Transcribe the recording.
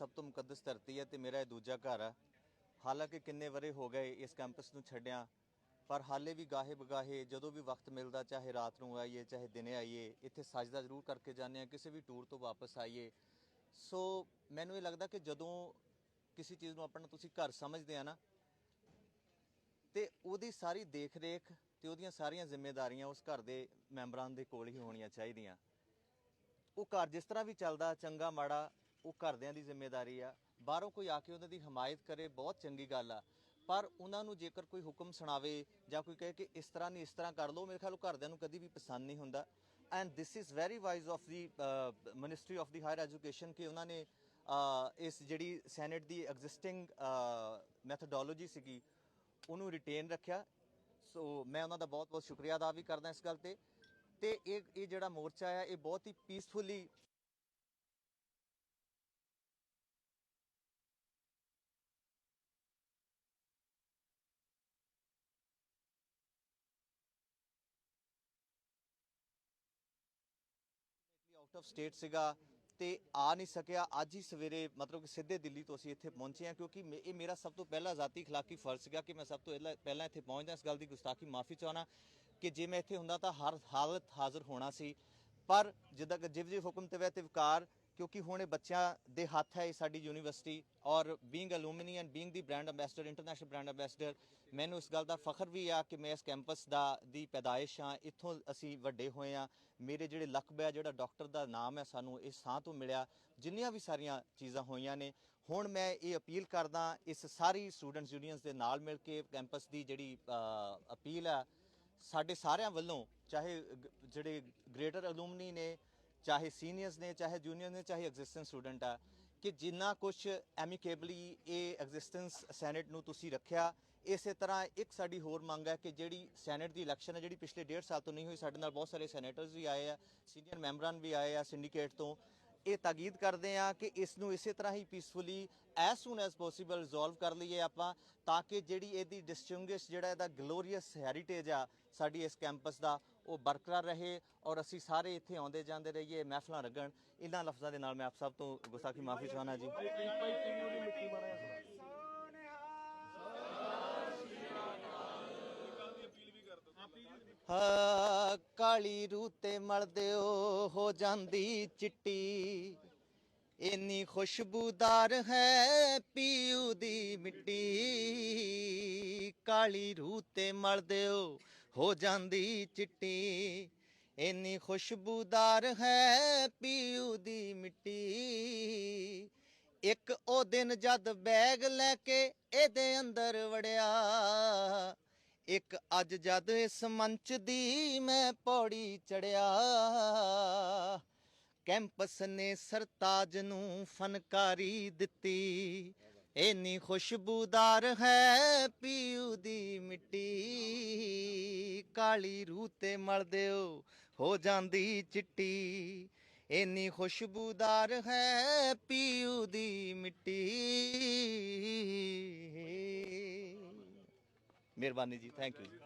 ਸਭ ਤੋਂ ਮੁਕੱਦਸ ਧਰਤੀ ਹੈ ਤੇ ਮੇਰਾ ਇਹ ਦੂਜਾ ਘਰ ਆ। ਹਾਲਾਂਕਿ ਕਿੰਨੇ ਵਰੇ ਹੋ ਗਏ ਇਸ ਕੈਂਪਸ ਨੂੰ ਛੱਡਿਆ, ਪਰ ਹਾਲੇ ਵੀ ਗਾਹੇ ਬਗਾਹੇ ਜਦੋਂ ਵੀ ਵਕਤ ਮਿਲਦਾ, ਚਾਹੇ ਰਾਤ ਨੂੰ ਆਈਏ, ਚਾਹੇ ਦਿਨੇ ਆਈਏ, ਇੱਥੇ ਸਜਦਾ ਜ਼ਰੂਰ ਕਰਕੇ ਜਾਂਦੇ ਆ ਕਿਸੇ ਵੀ ਟੂਰ ਤੋਂ ਵਾਪਸ ਆਈਏ। ਸੋ ਮੈਨੂੰ ਇਹ ਲੱਗਦਾ ਕਿ ਜਦੋਂ ਕਿਸੇ ਚੀਜ਼ ਨੂੰ ਆਪਣਾ ਤੁਸੀਂ ਘਰ ਸਮਝਦੇ ਆ ਨਾ, ਤੇ ਉਹਦੀ ਸਾਰੀ ਦੇਖ-ਰੇਖ ਤੇ ਉਹਦੀਆਂ ਸਾਰੀਆਂ ਜ਼ਿੰਮੇਵਾਰੀਆਂ ਉਸ ਘਰ ਦੇ ਮੈਂਬਰਾਂ ਦੇ ਕੋਲ ਹੀ ਹੋਣੀਆਂ ਚਾਹੀਦੀਆਂ। ਉਹ ਘਰ ਜਿਸ ਤਰ੍ਹਾਂ ਵੀ ਚੱਲਦਾ, ਚੰਗਾ, ਮਾੜਾ ਉਹ ਘਰਦਿਆਂ ਦੀ ਜ਼ਿੰਮੇਵਾਰੀ ਆ। ਬਾਹਰੋਂ ਕੋਈ ਆ ਕੇ ਉਹਨਾਂ ਦੀ ਹਮਾਇਤ ਕਰੇ, ਬਹੁਤ ਚੰਗੀ ਗੱਲ ਆ। ਪਰ ਉਹਨਾਂ ਨੂੰ ਜੇਕਰ ਕੋਈ ਹੁਕਮ ਸੁਣਾਵੇ ਜਾਂ ਕੋਈ ਕਹੇ ਕਿ ਇਸ ਤਰ੍ਹਾਂ ਨਹੀਂ, ਇਸ ਤਰ੍ਹਾਂ ਕਰ ਲਓ, ਮੇਰੇ ਖਿਆਲ ਉਹ ਘਰਦਿਆਂ ਨੂੰ ਕਦੀ ਵੀ ਪਸੰਦ ਨਹੀਂ ਹੁੰਦਾ। And this is very wise of the ministry of the higher education ਕਿ ਉਹਨਾਂ ਨੇ ਇਸ ਜਿਹੜੀ ਸੈਨੇਟ ਦੀ ਐਗਜ਼ਿਸਟਿੰਗ ਮੈਥਡੋਲੋਜੀ ਸੀਗੀ, ਉਹਨੂੰ ਰਿਟੇਨ ਰੱਖਿਆ। ਸੋ ਮੈਂ ਉਹਨਾਂ ਦਾ ਬਹੁਤ-ਬਹੁਤ ਸ਼ੁਕਰੀਆ ਅਦਾ ਵੀ ਕਰਦਾ ਇਸ ਗੱਲ ਤੇ। ਤੇ ਇਹ ਇਹ ਜਿਹੜਾ ਮੋਰਚਾ ਆ, ਇਹ ਬਹੁਤ ਹੀ ਪੀਸਫੁਲੀ ਆਊਟ ਆਫ ਸਟੇਟ ਸੀਗਾ ਤੇ ਆ ਨਹੀਂ ਸਕਿਆ। ਅੱਜ ਹੀ ਸਵੇਰੇ ਮਤਲਬ ਕਿ ਸਿੱਧੇ ਦਿੱਲੀ ਤੋਂ ਅਸੀਂ ਇੱਥੇ ਪਹੁੰਚੇ ਹਾਂ ਕਿਉਂਕਿ ਮੇ- ਇਹ ਮੇਰਾ ਸਭ ਤੋਂ ਪਹਿਲਾ ਜ਼ਾਤੀ ਖਿਲਾਫੀ ਫਰਜ਼ ਸੀਗਾ ਕਿ ਮੈਂ ਸਭ ਤੋਂ ਪਹਿਲਾਂ- ਪਹਿਲਾਂ ਇੱਥੇ ਪਹੁੰਚਦਾ ਇਸ ਗੱਲ ਦੀ ਗੁਸਤਾਖੀ ਮਾਫੀ ਚਾਹਣਾ ਕਿ ਜੇ ਮੈਂ ਇੱਥੇ ਹੁੰਦਾ ਤਾਂ ਹਰ ਹਾਲਤ ਹਾਜ਼ਰ ਹੋਣਾ ਸੀ। ਪਰ ਜਿੱਦਾਂ ਕਿ ਜਿਵ ਜਿਵ ਹੁਕਮ ਤੇ ਵੈ ਤੇ ਵਿਕਾਰ ਕਿਉਂਕਿ ਹੁਣ ਇਹ ਬੱਚਿਆਂ ਦੇ ਹੱਥ ਹੈ ਇਹ ਸਾਡੀ ਯੂਨੀਵਰਸਿਟੀ ਔਰ being alumni and being the brand ambassador international brand ambassador ਮੈਨੂੰ ਇਸ ਗੱਲ ਦਾ ਫਖਰ ਵੀ ਆ ਕਿ ਮੈਂ ਇਸ ਕੈਂਪਸ ਦਾ, ਦੀ ਪੈਦਾਇਸ਼ ਆ ਇੱਥੋਂ ਅਸੀਂ ਵੱਡੇ ਹੋਏ ਆ ਮੇਰੇ ਜਿਹੜੇ ਲਕਬ ਹੈ ਜਿਹੜਾ ਡਾਕਟਰ ਦਾ ਨਾਮ ਹੈ, ਸਾਨੂੰ ਇਹ ਸਾਹ ਤੋਂ ਮਿਲਿਆ। ਜਿੰਨੀਆਂ ਵੀ ਸਾਰੀਆਂ ਚੀਜ਼ਾਂ ਹੋਈਆਂ ਨੇ, ਹੁਣ ਮੈਂ ਇਹ ਅਪੀਲ ਕਰਦਾ ਇਸ ਸਾਰੀ ਸਟੂਡੈਂਟਸ ਯੂਨੀਅਨਸ ਦੇ ਨਾਲ ਮਿਲ ਕੇ ਕੈਂਪਸ ਦੀ ਜਿਹੜੀ ਅਪੀਲ ਆ, ਸਾਡੇ ਸਾਰਿਆਂ ਵੱਲੋਂ ਚਾਹੇ ਜਿਹੜੇ ਗ੍ਰੇਟਰ ਅਲੂਮਨੀ ਨੇ ਚਾਹੇ ਸੀਨੀਅਰਸ ਨੇ, ਚਾਹੇ ਜੂਨੀਅਰ ਨੇ, ਚਾਹੇ ਐਗਜ਼ਿਸਟੈਂਸ ਸਟੂਡੈਂਟ ਆ, ਕਿ ਜਿੰਨਾ ਕੁਝ ਐਮੀਕੇਬਲੀ ਇਹ ਐਗਜ਼ਿਸਟੈਂਸ ਸੈਨੇਟ ਨੂੰ ਤੁਸੀਂ ਰੱਖਿਆ, ਇਸੇ ਤਰ੍ਹਾਂ ਇੱਕ ਸਾਡੀ ਹੋਰ ਮੰਗ ਹੈ ਕਿ ਜਿਹੜੀ ਸੈਨੇਟ ਦੀ ਇਲੈਕਸ਼ਨ ਹੈ, ਜਿਹੜੀ ਪਿਛਲੇ ਡੇਢ ਸਾਲ ਤੋਂ ਨਹੀਂ ਹੋਈ, ਸਾਡੇ ਨਾਲ ਬਹੁਤ ਸਾਰੇ ਸੈਨੇਟਰਸ ਵੀ ਆਏ ਆ ਸੀਨੀਅਰ ਮੈਂਬਰਾਂ ਵੀ ਆਏ ਆ ਸਿੰਡੀਕੇਟ ਤੋਂ ਇਹ ਤਾਕੀਦ ਕਰਦੇ ਆ ਕਿ ਇਸ ਨੂੰ ਇਸੇ ਤਰ੍ਹਾਂ ਹੀ peacefully as soon as possible resolve ਕਰ ਲਈਏ ਆਪਾਂ, ਤਾਂ ਕਿ ਜਿਹੜੀ ਇਹਦੀ ਡਿਸਟਿੰਗੁਇਸ਼ ਜਿਹੜਾ ਇਹਦਾ ਗਲੋਰੀਅਸ ਹੈਰੀਟੇਜ ਆ ਸਾਡੀ ਇਸ ਕੈਂਪਸ ਦਾ, ਉਹ ਬਰਕਰਾਰ ਰਹੇ ਔਰ ਅਸੀਂ ਸਾਰੇ ਇੱਥੇ ਆਉਂਦੇ ਜਾਂਦੇ ਰਹੀਏ, ਮਹਿਫਲਾਂ ਲੱਗਣ ਇਹਨਾਂ ਲਫ਼ਜ਼ਾਂ ਦੇ ਨਾਲ ਮੈਂ ਆਪ ਸਭ ਤੋਂ ਗੁਸਾਖੀ ਮਾਫੀ ਚਾਹਨਾ ਜੀ। ਹਾਂ। ਕਾਲੀ ਰੂਹ ਤੇ ਮਲਦਿਓ ਹੋ ਜਾਂਦੀ ਚਿੱਟੀ। ਇੰਨੀ ਖੁਸ਼ਬੂਦਾਰ ਹੈ ਪੀਊ ਦੀ ਮਿੱਟੀ। ਕਾਲੀ ਰੂਹ ਤੇ ਮਲਦਿਓ ਹੋ ਜਾਂਦੀ ਚਿੱਟੀ। ਇੰਨੀ ਖੁਸ਼ਬੂਦਾਰ ਹੈ ਪੀਊ ਦੀ ਮਿੱਟੀ। ਇੱਕ ਉਹ ਦਿਨ ਜਦ ਬੈਗ ਲੈ ਕੇ ਇਹਦੇ ਅੰਦਰ ਵੜਿਆ। ਇੱਕ ਅੱਜ ਜਦ ਇਸ ਮੰਚ ਦੀ ਮੈਂ ਪੌੜੀ ਚੜਿਆ, ਕੈਂਪਸ ਨੇ ਸਰਤਾਜ ਨੂੰ ਫਨਕਾਰੀ ਦਿੱਤੀ। ਇੰਨੀ ਖੁਸ਼ਬੂਦਾਰ ਹੈ ਪੀਊ ਦੀ ਮਿੱਟੀ। ਕਾਲੀ ਰੂਹ ਤੇ ਮਲ ਦਿਓ, ਹੋ ਜਾਂਦੀ ਚਿੱਟੀ। ਇੰਨੀ ਖੁਸ਼ਬੂਦਾਰ ਹੈ ਪੀਊ ਦੀ ਮਿੱਟੀ। ਮਿਹਰਬਾਨੀ ਜੀ ਥੈਂਕ ਯੂ ਜੀ।